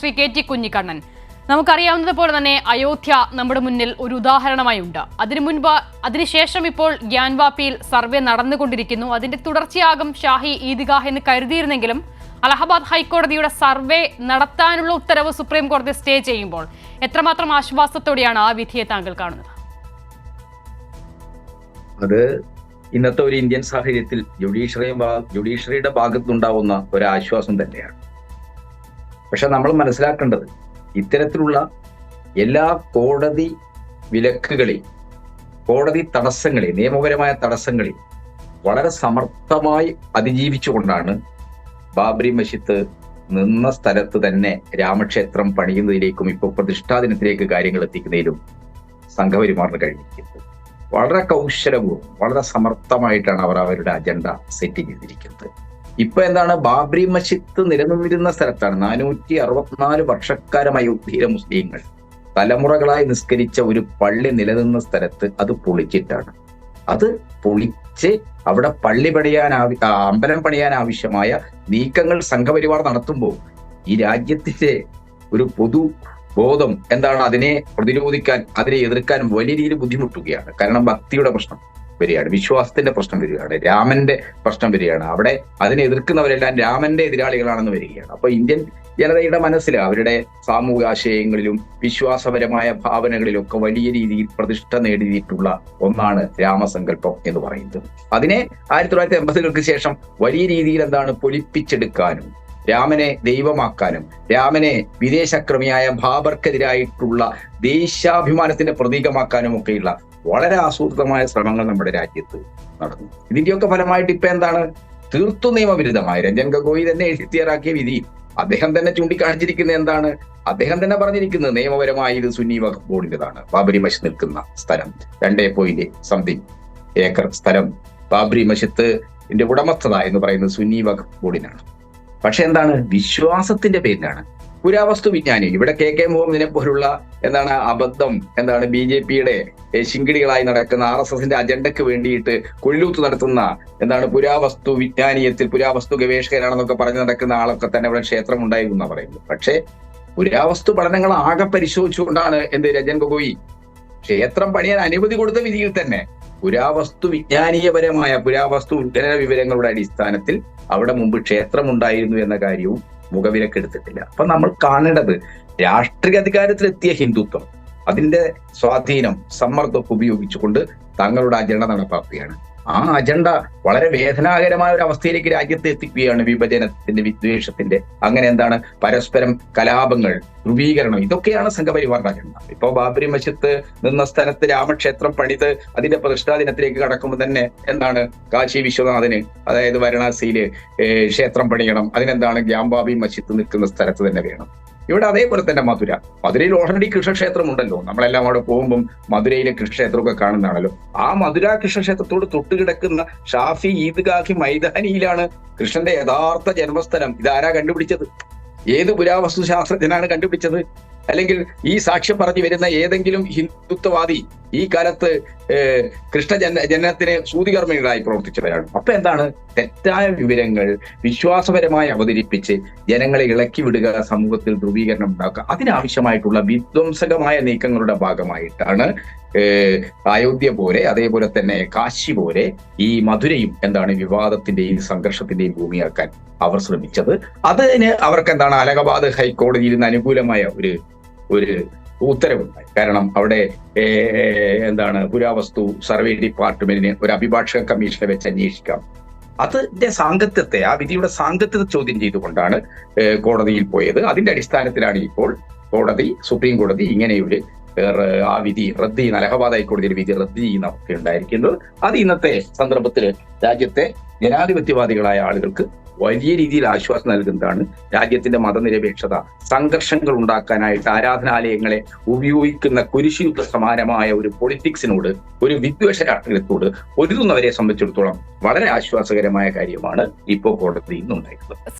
Shri K T Kunhikannan. നമുക്കറിയാവുന്നത് പോലെ തന്നെ അയോധ്യ നമ്മുടെ മുന്നിൽ ഒരു ഉദാഹരണമായി ഉണ്ട്. അതിനു മുൻപ് അതിനുശേഷം ഇപ്പോൾ ഗ്യാൻവാപ്പിയിൽ സർവേ നടന്നുകൊണ്ടിരിക്കുന്നു. അതിന്റെ തുടർച്ചയാകും ഷാഹി ഈദ്ഗാഹ് എന്ന് കരുതിയിരുന്നെങ്കിലും അലഹബാദ് ഹൈക്കോടതിയുടെ സർവേ നടത്താനുള്ള ഉത്തരവ് സുപ്രീം കോടതി സ്റ്റേ ചെയ്യുമ്പോൾ എത്രമാത്രം ആശ്വാസത്തോടെയാണ് ആ വിധിയെ താങ്കൾ കാണുന്നത്? അത് ഇന്നത്തെ ഒരു ഇന്ത്യൻ സാഹചര്യത്തിൽ ജുഡീഷ്യറിയും ജുഡീഷ്യറിയുടെ ഭാഗത്തുണ്ടാവുന്ന ഒരു ആശ്വാസം തന്നെയാണ്. പക്ഷെ നമ്മൾ മനസ്സിലാക്കേണ്ടത് ഇത്തരത്തിലുള്ള എല്ലാ കോടതി വിലക്കുകളിൽ കോടതി തടസ്സങ്ങളിൽ നിയമപരമായ തടസ്സങ്ങളിൽ വളരെ സമർത്ഥമായി അതിജീവിച്ചുകൊണ്ടാണ് ബാബരി മസ്ജിദ് നിന്ന സ്ഥലത്ത് തന്നെ രാമക്ഷേത്രം പണിയുന്നതിലേക്കും ഇപ്പോൾ പ്രതിഷ്ഠാദിനത്തിലേക്ക് കാര്യങ്ങൾ എത്തിക്കുന്നതിലും സംഘപരിമാറിന് കഴിഞ്ഞിരിക്കുന്നത്. വളരെ കൗശലവും വളരെ സമർത്ഥമായിട്ടാണ് അവർ അവരുടെ അജണ്ട സെറ്റ് ചെയ്തിരിക്കുന്നത്. ഇപ്പൊ എന്താണ്? ബാബരി മസ്ജിദ് നിലനിന്നിരുന്ന സ്ഥലത്താണ് നാനൂറ്റി അറുപത്തിനാല് വർഷക്കാലം അയോധ്യയിലെ മുസ്ലിങ്ങൾ. തലമുറകളായി നിസ്കരിച്ച ഒരു പള്ളി നിലനിന്ന സ്ഥലത്ത് അത് പൊളിച്ചിട്ടാണ്. അത് പൊളിച്ച് അവിടെ പള്ളി പണിയാൻ അമ്പലം പണിയാൻ ആവശ്യമായ നീക്കങ്ങൾ സംഘപരിവാർ നടത്തുമ്പോൾ ഈ രാജ്യത്തിന്റെ ഒരു പൊതു ബോധം എന്താണ്? അതിനെ പ്രതിരോധിക്കാൻ അതിനെ എതിർക്കാൻ വലിയ രീതിയിൽ ബുദ്ധിമുട്ടുകയാണ്. കാരണം ഭക്തിയുടെ പ്രശ്നം. വരികയാണ്. വിശ്വാസത്തിന്റെ പ്രശ്നം വരികയാണ്. രാമന്റെ പ്രശ്നം വരികയാണ്. അവിടെ അതിനെ എതിർക്കുന്നവരെല്ലാം രാമന്റെ എതിരാളികളാണെന്ന് വരികയാണ്. അപ്പൊ ഇന്ത്യൻ ജനതയുടെ മനസ്സിൽ അവരുടെ സാമൂഹിക ആശയങ്ങളിലും വിശ്വാസപരമായ ഭാവനകളിലും ഒക്കെ വലിയ രീതിയിൽ പ്രതിഷ്ഠ നേടിയിട്ടുള്ള ഒന്നാണ് രാമസങ്കല്പം എന്ന് പറയുന്നത്. അതിനെ ആയിരത്തി തൊള്ളായിരത്തി എൺപതുകൾക്ക് ശേഷം വലിയ രീതിയിൽ എന്താണ് പൊലിപ്പിച്ചെടുക്കാനും രാമനെ ദൈവമാക്കാനും രാമനെ വിദേശക്രമിയായ ബാബർക്കെതിരായിട്ടുള്ള ദേശാഭിമാനത്തിന്റെ പ്രതീകമാക്കാനും ഒക്കെയുള്ള വളരെ ആസൂത്രിതമായ ശ്രമങ്ങൾ നമ്മുടെ രാജ്യത്ത് നടന്നു. ഇതിന്റെയൊക്കെ ഫലമായിട്ട് ഇപ്പൊ എന്താണ്? തീർത്തു നിയമവിരുദ്ധമായ രഞ്ജൻ ഗഗോയി തന്നെ എഴുതി വിധി. അദ്ദേഹം തന്നെ ചൂണ്ടിക്കാണിച്ചിരിക്കുന്നത് എന്താണ്? അദ്ദേഹം തന്നെ പറഞ്ഞിരിക്കുന്നത് നിയമപരമായി ഇത് സുന്നി വഖഫ് ബോർഡിന്റേതാണ്. ബാബരി മഷി നിൽക്കുന്ന സ്ഥലം. രണ്ടേ പോയിന്റ് സംതിങ് ഏക്കർ സ്ഥലം. ബാബരി മഷിത്ത് ഉടമസ്ഥത എന്ന് പറയുന്നത് സുന്നി വഖഫ് ബോർഡിനാണ്. പക്ഷെ എന്താണ്? വിശ്വാസത്തിന്റെ പേരിലാണ്. പുരാവസ്തു വിജ്ഞാനി. ഇവിടെ കെ കെ മുഹമ്മദിനെ പോലുള്ള എന്താണ് അബദ്ധം എന്താണ് ബി ജെ പിയുടെ ശിങ്കിടികളായി നടക്കുന്ന ആർ എസ് എസിന്റെ അജണ്ടക്ക് വേണ്ടിയിട്ട് കൊല്ലൂത്ത് നടത്തുന്ന എന്താണ് പുരാവസ്തു വിജ്ഞാനീയത്തിൽ പുരാവസ്തു ഗവേഷകരാണെന്നൊക്കെ പറഞ്ഞു നടക്കുന്ന ആളൊക്കെ തന്നെ ഇവിടെ ക്ഷേത്രം ഉണ്ടായിരുന്നു പറയുന്നത്. പക്ഷേ പുരാവസ്തു പഠനങ്ങൾ ആകെ പരിശോധിച്ചുകൊണ്ടാണ് എന്ത് രജൻ ഗൊഗോയി. ക്ഷേത്രം പണിയാൻ അനുമതി കൊടുത്ത വിധിയിൽ തന്നെ പുരാവസ്തു വിജ്ഞാനീയപരമായ പുരാവസ്തു ഉദ്ഘനന വിവരങ്ങളുടെ അടിസ്ഥാനത്തിൽ അവിടെ മുമ്പ് ക്ഷേത്രം ഉണ്ടായിരുന്നു എന്ന കാര്യവും മുഖവിലക്കെടുത്തിട്ടില്ല അപ്പൊ നമ്മൾ കാണേണ്ടത് രാഷ്ട്രീയ അധികാരത്തിലെത്തിയ ഹിന്ദുത്വം. അതിന്റെ സ്വാധീനം സമ്മർദ്ദം ഉപയോഗിച്ചുകൊണ്ട് തങ്ങളുടെ അജണ്ട നടപ്പാക്കുകയാണ്. ആ അജണ്ട വളരെ വേദനാകരമായ ഒരു അവസ്ഥയിലേക്ക് രാജ്യത്തെ എത്തിക്കുകയാണ് വിഭജനത്തിന്റെ വിദ്വേഷത്തിന്റെ. അങ്ങനെ എന്താണ്? പരസ്പരം കലാപങ്ങൾ ധ്രുവീകരണം ഇതൊക്കെയാണ് സംഘപരിവാറിന്റെ അജണ്ട. ഇപ്പോ ബാബരി മസ്ജിദ് നിന്ന സ്ഥലത്ത് രാമക്ഷേത്രം പണിത് അതിന്റെ പ്രതിഷ്ഠാ ദിനത്തിലേക്ക് കടക്കുമ്പോൾ തന്നെ എന്താണ്? കാശി വിശ്വനാഥന് അതായത് വാരണാസിയിൽ ക്ഷേത്രം പണിയണം. അതിനെന്താണ്? ഗ്യാംബാബി മസ്ജിദ് നിൽക്കുന്ന സ്ഥലത്ത് തന്നെ വേണം. ഇവിടെ അതേപോലെ തന്നെ മധുര. മധുരയിൽ ഓൾറെഡി കൃഷ്ണക്ഷേത്രം ഉണ്ടല്ലോ നമ്മളെല്ലാം അവിടെ പോകുമ്പം മധുരയിലെ കൃഷ്ണക്ഷേത്രമൊക്കെ കാണുന്നതാണല്ലോ. ആ മധുര കൃഷ്ണക്ഷേത്രത്തോട് തൊട്ടുകിടക്കുന്ന ഷാഫി ഈദ്ഗാഹി മൈതാനിയിലാണ് കൃഷ്ണന്റെ യഥാർത്ഥ ജന്മസ്ഥലം. ഇതാരാ കണ്ടുപിടിച്ചത്? ഏത് പുരാവസ്തു ശാസ്ത്രജ്ഞനാണ് കണ്ടുപിടിച്ചത്? അല്ലെങ്കിൽ ഈ സാക്ഷ്യം പറഞ്ഞു വരുന്ന ഏതെങ്കിലും ഹിന്ദുത്വവാദി ഈ കാലത്ത് കൃഷ്ണ ജന ജനനത്തിന് സൂതികർമ്മികളായി പ്രവർത്തിച്ചവരാണ്. അപ്പൊ എന്താണ്? തെറ്റായ വിവരങ്ങൾ വിശ്വാസപരമായി അവതരിപ്പിച്ച് ജനങ്ങളെ ഇളക്കി വിടുക സമൂഹത്തിൽ ധ്രുവീകരണം ഉണ്ടാക്കുക. അതിനാവശ്യമായിട്ടുള്ള വിധ്വംസകമായ നീക്കങ്ങളുടെ ഭാഗമായിട്ടാണ് അയോധ്യ പോലെ അതേപോലെ തന്നെ കാശി പോലെ ഈ മധുരയും എന്താണ് വിവാദത്തിന്റെയും സംഘർഷത്തിന്റെയും ഭൂമിയാക്കാൻ അവർ ശ്രമിച്ചത്. അതിന് അവർക്ക് എന്താണ് അലഹബാദ് ഹൈക്കോടതിയിൽ നിന്ന് അനുകൂലമായ ഒരു ഒരു ഉത്തരവുണ്ടായി. കാരണം അവിടെ എന്താണ് പുരാവസ്തു സർവേ ഡിപ്പാർട്ട്മെന്റിന് ഒരു അഭിഭാഷക കമ്മീഷനെ വെച്ച് അന്വേഷിക്കാം. അതിന്റെ സാങ്കത്യത്തെ ആ വിധിയുടെ സാങ്കത്യത്തെ ചോദ്യം ചെയ്തുകൊണ്ടാണ് കോടതിയിൽ പോയത്. അതിന്റെ അടിസ്ഥാനത്തിലാണ് ഇപ്പോൾ കോടതി സുപ്രീം കോടതി ഇങ്ങനെയൊരു ആ വിധി റദ്ദ് ചെയ്യുന്ന അലഹബാദ് ഹൈക്കോടതിയുടെ വിധി റദ്ദ് ചെയ്യുന്ന അവസ്ഥയുണ്ടായിരിക്കുന്നത് അത് ഇന്നത്തെ സന്ദർഭത്തിൽ രാജ്യത്തെ ജനാധിപത്യവാദികളായ ആളുകൾക്ക് വലിയ രീതിയിൽ ആശ്വാസം നൽകുന്നതാണ് രാജ്യത്തിന്റെ മതനിരപേക്ഷത. സംഘർഷങ്ങൾ ഉണ്ടാക്കാനായിട്ട് ആരാധനാലയങ്ങളെ ഉപയോഗിക്കുന്ന കുരിശിയുദ്ധ സമാനമായ ഒരു പൊളിറ്റിക്സിനോട് ഒരു വിദ്വേഷ രാഷ്ട്രീയത്തോട് ഒരുതുന്നവരെ സംബന്ധിച്ചിടത്തോളം വളരെ ആശ്വാസകരമായ കാര്യമാണ് ഇപ്പോൾ കോടതിയിൽ നിന്നുണ്ടായിട്ടുള്ളത്